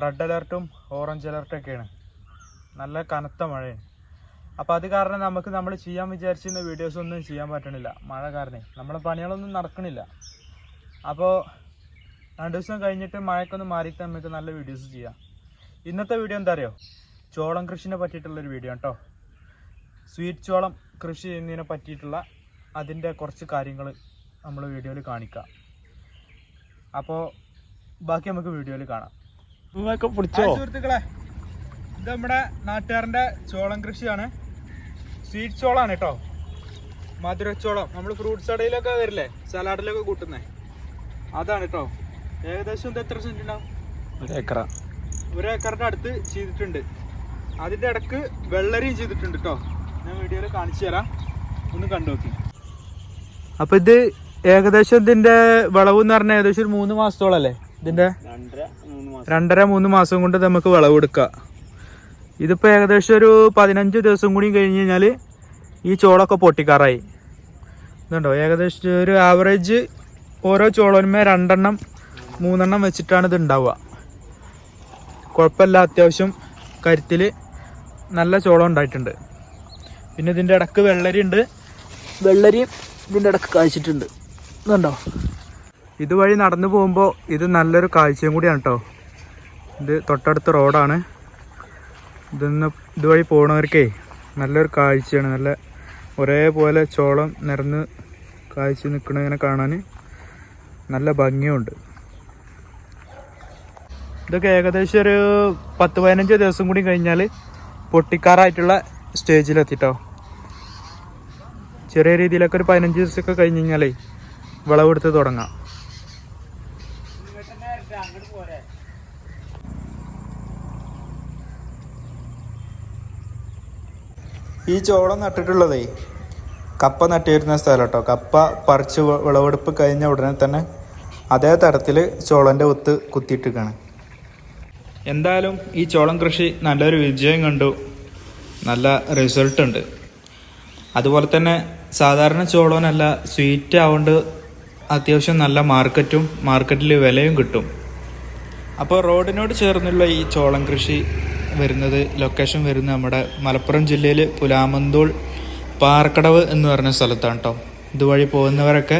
Red അലർട്ടും orange അലർട്ടൊക്കെയാണ് നല്ല കനത്ത മഴയാണ്. അപ്പോൾ അത് കാരണം നമുക്ക് നമ്മൾ ചെയ്യാൻ വിചാരിച്ചിരുന്ന വീഡിയോസ് ഒന്നും ചെയ്യാൻ പറ്റണില്ല. മഴ കാരണം. നമ്മളെ പണികളൊന്നും നടക്കണില്ല. അപ്പോൾ രണ്ട് ദിവസം കഴിഞ്ഞിട്ട് മഴയൊക്കെ മാറിയിട്ട് നമുക്ക് നല്ല വീഡിയോസ് ചെയ്യാം. ഇന്നത്തെ വീഡിയോ എന്താ അറിയോ? ചോളം കൃഷിനെ പറ്റിയിട്ടുള്ളൊരു വീഡിയോ കേട്ടോ സ്വീറ്റ് ചോളം കൃഷി ചെയ്യുന്നതിനെ പറ്റിയിട്ടുള്ള അതിന്റെ കുറച്ച് കാര്യങ്ങൾ നമ്മൾ വീഡിയോയിൽ കാണിക്കാം. അപ്പോൾ ബാക്കി നമുക്ക് വീഡിയോയിൽ കാണാം. പിടിച്ചോ? സുഹൃത്തുക്കളെ. ഇത് നമ്മുടെ നാട്ടുകാരന്റെ ചോളം കൃഷിയാണ്. സ്വീറ്റ് ചോളാണ് കേട്ടോ. മധുരച്ചോളം. നമ്മൾ ഫ്രൂട്ട്സ് കടയിലൊക്കെ വരില്ലേ? സലാഡിലൊക്കെ കൂട്ടുന്നേ. അതാണ് കേട്ടോ. ഏകദേശം ഇത് എത്ര സെന്റ് ഉണ്ടാവും? ഏക്കറ. ഒരു ഏക്കറിന്റെ അടുത്ത് ചെയ്തിട്ടുണ്ട്. അതിന്റെ ഇടയ്ക്ക് വെള്ളരിയും ചെയ്തിട്ടുണ്ട് കേട്ടോ. ഞാൻ വീഡിയോയിൽ കാണിച്ചു തരാം. ഒന്ന് കണ്ടു നോക്കി. അപ്പൊ ഇത് ഏകദേശം ഇതിന്റെ വിളവ് എന്ന് പറഞ്ഞാൽ ഏകദേശം ഒരു മൂന്ന് മാസത്തോളല്ലേ ഇതിന്റെ രണ്ടര മൂന്ന് മാസം. കൊണ്ട് നമുക്ക് വിളവെടുക്കാം ഇതിപ്പോ ഏകദേശം ഒരു പതിനഞ്ച് ദിവസം കൂടി കഴിഞ്ഞ് കഴിഞ്ഞാൽ ഈ ചോളൊക്കെ പൊട്ടിക്കാറായി. ഇതുണ്ടോ? ഏകദേശം ഒരു ആവറേജ് ഓരോ ചോളന്മേ രണ്ടെണ്ണം മൂന്നെണ്ണം വെച്ചിട്ടാണ് ഇത് ഉണ്ടാവുക. കുഴപ്പമില്ല അത്യാവശ്യം കരുത്തിൽ നല്ല ചോളം ഉണ്ടായിട്ടുണ്ട്. പിന്നെ ഇതിന്റെ ഇടയ്ക്ക് വെള്ളരി ഉണ്ട്. വെള്ളരി ഇതിന്റെ ഇടയ്ക്ക് കായ്ച്ചിട്ടുണ്ട്. ഇതുണ്ടോ? ഇതുവഴി നടന്നു പോകുമ്പോൾ ഇത് നല്ലൊരു കാഴ്ചയും കൂടിയാണ് കേട്ടോ ഇത് തൊട്ടടുത്ത റോഡാണ്. ഇതൊന്ന് ഇതുവഴി പോണവർക്കേ നല്ലൊരു കാഴ്ചയാണ്. നല്ല ഒരേപോലെ ചോളം നിറഞ്ഞ് കാഴ്ച നിൽക്കണതിനെ കാണാൻ നല്ല ഭംഗിയുണ്ട്. ഇതൊക്കെ ഏകദേശം ഒരു പത്ത് പതിനഞ്ച് ദിവസം കൂടി കഴിഞ്ഞാൽ പൊട്ടിക്കാറായിട്ടുള്ള സ്റ്റേജിലെത്തിട്ടോ. ചെറിയ രീതിയിലൊക്കെ ഒരു പതിനഞ്ച് ദിവസമൊക്കെ കഴിഞ്ഞ് കഴിഞ്ഞാലേ വിളവെടുത്ത് തുടങ്ങാം. ഈ ചോളം നട്ടിട്ടുള്ളതേ കപ്പ നട്ടിരുന്ന സ്ഥലം കേട്ടോ കപ്പ പറിച്ച് വിളവെടുപ്പ് കഴിഞ്ഞ ഉടനെ തന്നെ അതേ തരത്തിൽ ചോളന്റെ ഒത്ത് കുത്തിയിട്ടിരിക്കുകയാണ്. എന്തായാലും ഈ ചോളം കൃഷി നല്ലൊരു വിജയം കണ്ടു. നല്ല റിസൾട്ട് ഉണ്ട്. അതുപോലെ തന്നെ സാധാരണ ചോളനല്ല സ്വീറ്റ് ആവുകൊണ്ട് അത്യാവശ്യം നല്ല മാർക്കറ്റും മാർക്കറ്റിൽ വിലയും കിട്ടും. അപ്പോൾ റോഡിനോട് ചേർന്നുള്ള ഈ ചോളം കൃഷി വരുന്നത് ലൊക്കേഷൻ വരുന്നത് നമ്മുടെ മലപ്പുറം ജില്ലയിൽ പുലാമന്തോൾ പാർക്കടവ് എന്ന് പറഞ്ഞ സ്ഥലത്താണ് കേട്ടോ ഇതുവഴി പോകുന്നവരൊക്കെ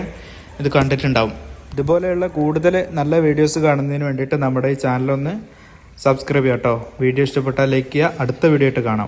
ഇത് കണ്ടിട്ടുണ്ടാവും. ഇതുപോലെയുള്ള കൂടുതൽ നല്ല വീഡിയോസ് കാണുന്നതിന് വേണ്ടിയിട്ട് നമ്മുടെ ഈ ചാനലൊന്ന് സബ്സ്ക്രൈബ് ചെയ്യാം കേട്ടോ വീഡിയോ ഇഷ്ടപ്പെട്ടാൽ ലൈക്ക് ചെയ്യുക. അടുത്ത വീഡിയോ ആയിട്ട് കാണാം.